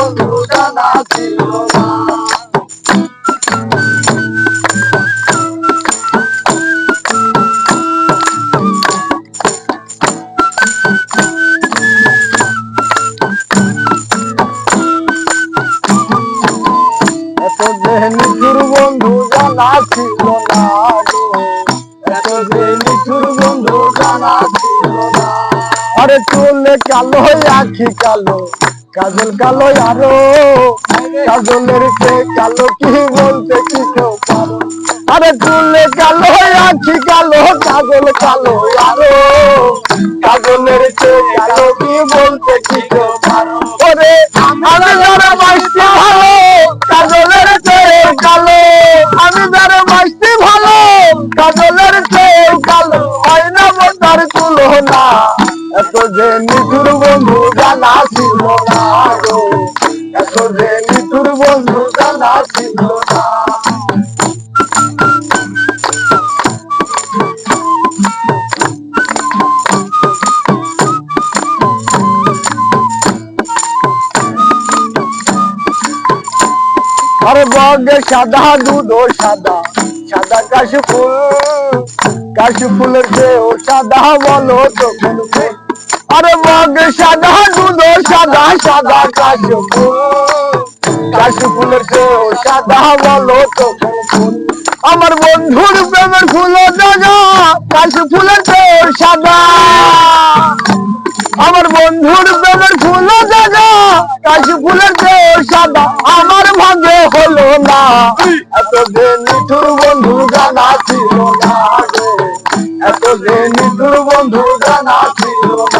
বন্ধু জানা ছিল না না এত যে নিঠুর বন্ধু জানা ছিল না। আরে কালো। কাজল কালো আরও। কাজলের সে কালো কি বলতে কি কেউ পারো? আরে চুলে কালো আখি কালো, কাজল কালো আরও। কাজলের সে কালো কি বলতে কি কেউ পারো? ওরে, আমি যারা ভালো, কাজলের কালো। আমি যারা ভালো, কাজলের কালো। হয় না তুলনা, এত যে নিঠুর বন্ধু জানা ছিল না। এত যে নিঠুর বন্ধু জানা ছিল না আরে বগে সাদা দুধ সাদা সাদা কাশি ফুল কাশি ফুলের চেয়েও সাদা বলো তখন কে? আরে বগে সাদা দুধ, সাদা সাদা কাশি ফুল কাশি ফুলের চেয়েও সাদা বলো ফুল আমার বন্ধুর প্রেমের ফুল দাদা কাশি ফুলের চেয়েও সাদা। আমার বন্ধুর প্রেমের ফুল দাদা কাশি ফুলের চেয়েও সাদা। আমার ভাগ্যে হলো না। এত যে নিঠুর বন্ধু জানা ছিল না। এত যে নিঠুর বন্ধু জানা ছিল না।